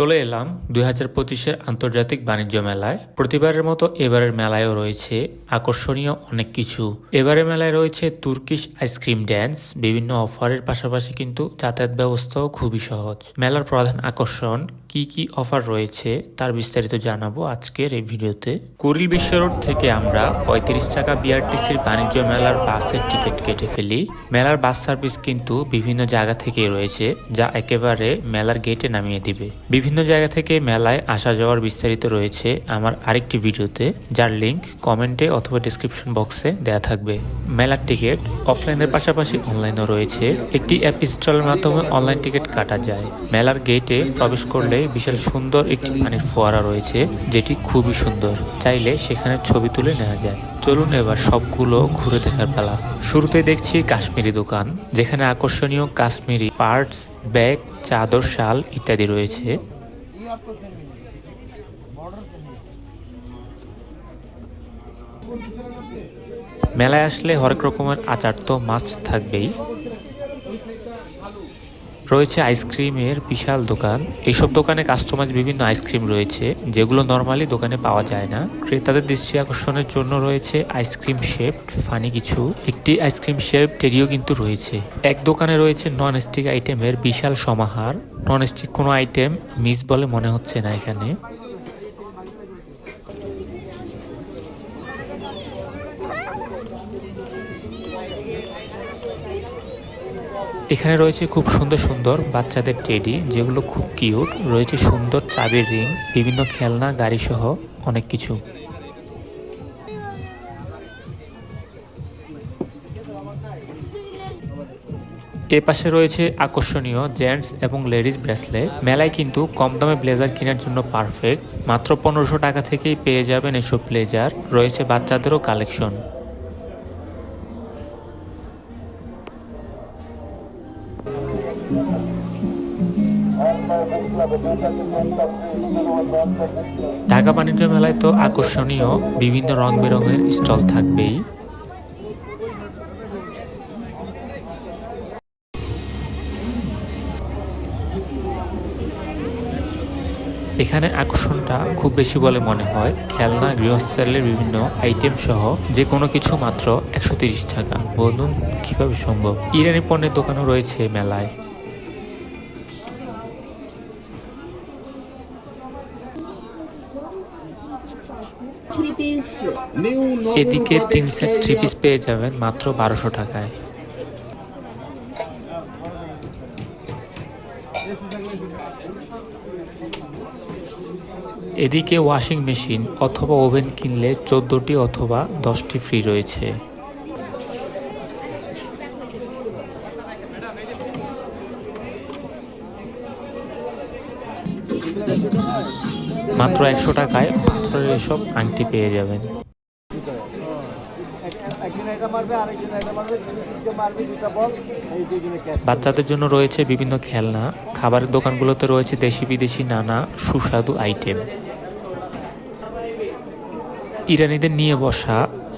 চলে এলাম দুই হাজার পঁচিশের আন্তর্জাতিক বাণিজ্য মেলায়। প্রতিবারের মতো এবারের মেলায়ও রয়েছে আকর্ষণীয় অনেক কিছু। এবারের মেলায় রয়েছে তুর্কিশ আইসক্রিম ড্যান্স, বিভিন্ন অফারের পাশাপাশি কিন্তু যাতায়াত ব্যবস্থাও খুবই সহজ। মেলার প্রধান আকর্ষণ, কি কি অফার রয়েছে তার বিস্তারিত জানাব আজকের এই ভিডিওতে। কুরিল বিশ্ব রোড থেকে আমরা পঁয়ত্রিশ টাকা বিআরটিসির বাণিজ্য মেলার বাসের টিকিট কেটে ফেলি। মেলার বাস সার্ভিস কিন্তু বিভিন্ন জায়গা থেকেই রয়েছে, যা একেবারে মেলার গেটে নামিয়ে দিবে। বিভিন্ন জায়গা থেকে মেলায় আসা যাওয়ার বিস্তারিত রয়েছে আমার আরেকটি ভিডিওতে, যার লিংক কমেন্টে অথবা ডিসক্রিপশন বক্সে দেয়া থাকবে। মেলার টিকিট অফলাইনের পাশাপাশি অনলাইনও রয়েছে। একটি অ্যাপ ইনস্টলের মাধ্যমে অনলাইন টিকিট কাটা যায়। মেলার গেটে প্রবেশ করলে বিশাল সুন্দর একটি পানির ফোয়ারা রয়েছে, যেটি খুবই সুন্দর। চাইলে সেখানে ছবি তুলে নেওয়া যায়। চলুন এবার সবগুলো ঘুরে দেখার পালা। শুরুতে দেখছি কাশ্মীরি দোকান, যেখানে আকর্ষণীয় কাশ্মীরি পার্টস ব্যাগ চাদর, শাল ইত্যাদি রয়েছে। आपको सेम मिलेगी बॉर्डर सेम মেলায় আসলে হরেক রকমের আচার তো মাস্ট থাকবেই রয়েছে আইসক্রিমের বিশাল দোকান। এইসব দোকানে কাস্টমাইজ বিভিন্ন আইসক্রিম রয়েছে, যেগুলো নর্মালি দোকানে পাওয়া যায় না। ক্রেতাদের দৃষ্টি আকর্ষণের জন্য রয়েছে আইসক্রিম শেপ ফানি কিছু। একটি আইসক্রিম শেপ টেরিও কিন্তু রয়েছে। এক দোকানে রয়েছে নন স্টিক আইটেমের বিশাল সমাহার। নন স্টিক কোনো আইটেম মিস বলে মনে হচ্ছে না এখানে। এখানে রয়েছে খুব সুন্দর সুন্দর বাচ্চাদের টেডি, যেগুলো খুব কিউট। রয়েছে সুন্দর চাবির রিং, বিভিন্ন খেলনা, গাড়ি সহ অনেক কিছু। এ পাশে রয়েছে আকর্ষণীয় জেন্টস এবং লেডিস ব্রেসলেট। মেলায় কিন্তু কম দামে ব্লেজার কেনার জন্য পারফেক্ট। মাত্র পনেরোশো টাকা থেকেই পেয়ে যাবেন এসব ব্লেজার। রয়েছে বাচ্চাদেরও কালেকশন। ঢাকা বাণিজ্য মেলায় তো আকর্ষণীয় বিভিন্ন রং বেরঙের স্টল থাকবেই। এখানে আকর্ষণটা খুব বেশি বলে মনে হয় খেলনা গৃহস্থালের বিভিন্ন আইটেম সহ যে কোনো কিছু মাত্র একশো তিরিশ টাকা। বলুন কীভাবে সম্ভব? ইরানি পণ্যের দোকানও রয়েছে মেলায়। এদিকে তিন সেট থ্রি পিস পেয়ে যাবেন মাত্র বারোশো টাকায়। এদিকে ওয়াশিং মেশিন অথবা ওভেন কিনলে চোদ্দোটি অথবা দশটি ফ্রি রয়েছে। মাত্র একশো টাকায় পাথরের এসব আংটি পেয়ে যাবেন। বাচ্চাদের জন্য রয়েছে বিভিন্ন খেলনা খাবারের দোকানগুলোতে রয়েছে দেশি বিদেশি নানা সুস্বাদু আইটেম। ইরানিদের নিয়ে বসা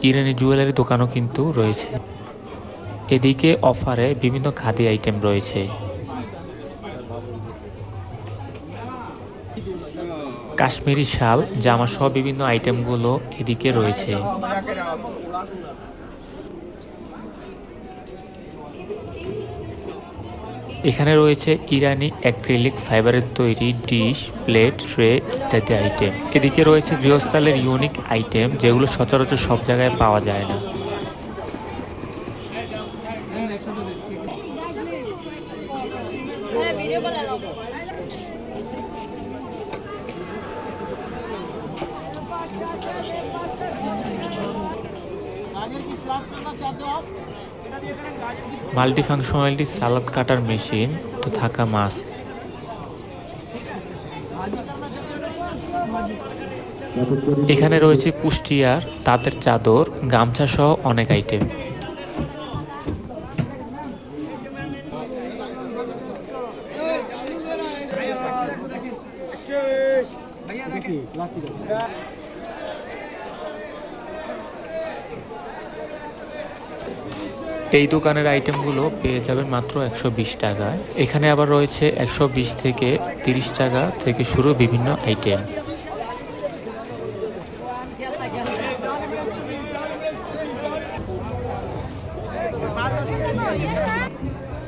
ইরানি জুয়েলারি দোকানও কিন্তু রয়েছে। এদিকে অফারে বিভিন্ন খাদি আইটেম রয়েছে। কাশ্মীরি শাল জামা সহ বিভিন্ন আইটেমগুলো এদিকে রয়েছে। এখানে রয়েছে ইরানি অ্যাক্রিলিক ফাইবারের তৈরি ডিশ প্লেট ট্রে ইত্যাদি আইটেম এদিকে রয়েছে গৃহস্থালের ইউনিক আইটেম যেগুলো সচরাচর সব জায়গায় পাওয়া যায় না गाजर की सलाद करना चाहते हो आप Multi functionality salad cutter machine তো থাকা মাছ এখানে রয়েছে কুষ্টিয়ার, তাঁতের চাদর, গামছা সহ অনেক আইটেম এই দোকানের আইটেমগুলো পেয়ে যাবেন মাত্র একশো বিশ টাকায় এখানে আবার রয়েছে একশো বিশ থেকে তিরিশ টাকা থেকে শুরু বিভিন্ন আইটেম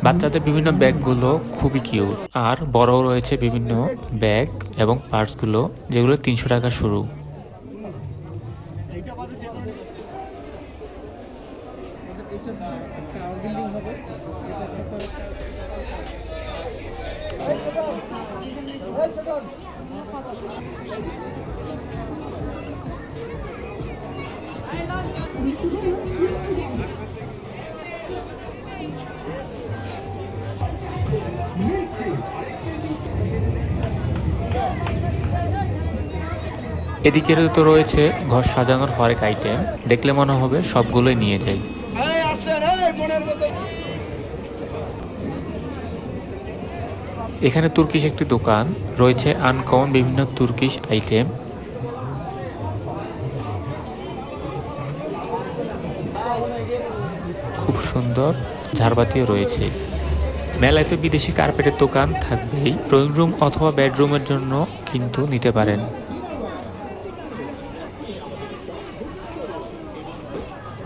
বাচ্চাদের বিভিন্ন ব্যাগগুলো খুবই কিউট আর বড় রয়েছে বিভিন্ন ব্যাগ এবং পার্টসগুলো যেগুলো তিনশো টাকা শুরু। এদিকে তো রয়েছে ঘর সাজানোর হরেক আইটেম দেখলে মনে হবে সবগুলোই নিয়ে যাই। এখানে তুর্কিশ একটি দোকান, রয়েছে আনকমন বিভিন্ন তুর্কিশ আইটেম খুব সুন্দর, ঝাড়বাতিও রয়েছে। মেলায় তো বিদেশি কার্পেটের দোকান থাকবেই ড্রয়িং রুম অথবা বেডরুমের জন্য কিন্তু নিতে পারেন।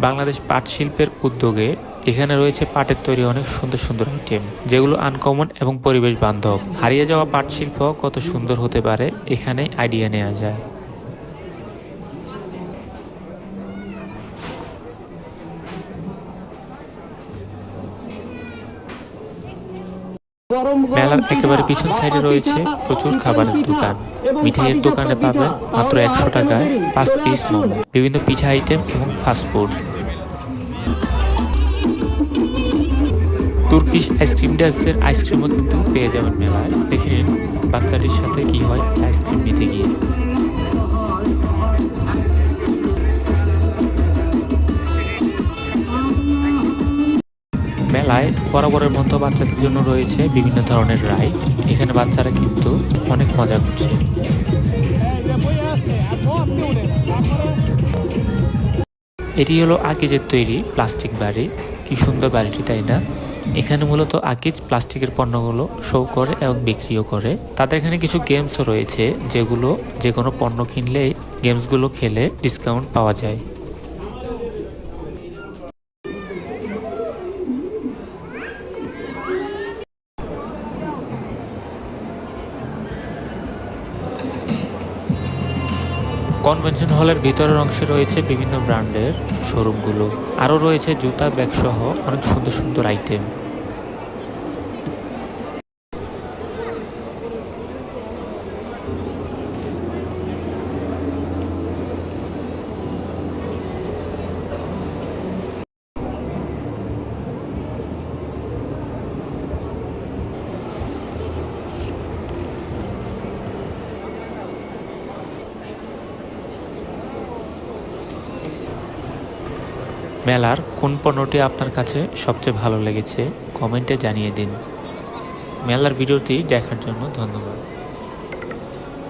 বাংলাদেশ পাট শিল্পের উদ্যোগে এখানে রয়েছে পাটের তৈরি অনেক সুন্দর সুন্দর আইটেম যেগুলো আনকমন এবং পরিবেশ বান্ধব। হারিয়ে যাওয়া পাট শিল্প কত সুন্দর হতে পারে, এখানে আইডিয়া নেওয়া যায়। মেলার একেবারে পিছন সাইডে রয়েছে প্রচুর খাবারের দোকান। মিঠাইয়ের দোকানে পাবেন মাত্র একশো টাকায় পাঁচ পিস মোমো। বিভিন্ন পিঠা আইটেম এবং fast food Turkish ice cream ড্যান্সের আইসক্রিমও কিন্তু পেয়ে যাবেন মেলায়। দেখে নিন বাচ্চাটির সাথে কি হয় আইসক্রিম নিতে গিয়ে। মেলায় বরাবরের মতো বাচ্চাদের জন্য রয়েছে বিভিন্ন ধরনের রাইড। এখানে বাচ্চারা কিন্তু অনেক মজা করছে। এটি হলো আকিজের তৈরি প্লাস্টিক বাড়ি। কি সুন্দর বাড়িটি, তাই না? এখানে মূলত আকিজ প্লাস্টিকের পণ্যগুলো শো করে এবং বিক্রিও করে। তাদের এখানে কিছু গেমসও রয়েছে, যেগুলো যে কোনো পণ্য কিনলেই গেমসগুলো খেলে ডিসকাউন্ট পাওয়া যায়। কনভেনশন হলের ভিতরের অংশে রয়েছে বিভিন্ন ব্র্যান্ডের শোরুমগুলো। আরও রয়েছে জুতা, ব্যাগসহ অনেক সুন্দর সুন্দর আইটেম মেলার কোন পণ্যটি আপনার কাছে সবচেয়ে ভালো লেগেছে, কমেন্টে জানিয়ে দিন। মেলার ভিডিওটি দেখার জন্য ধন্যবাদ।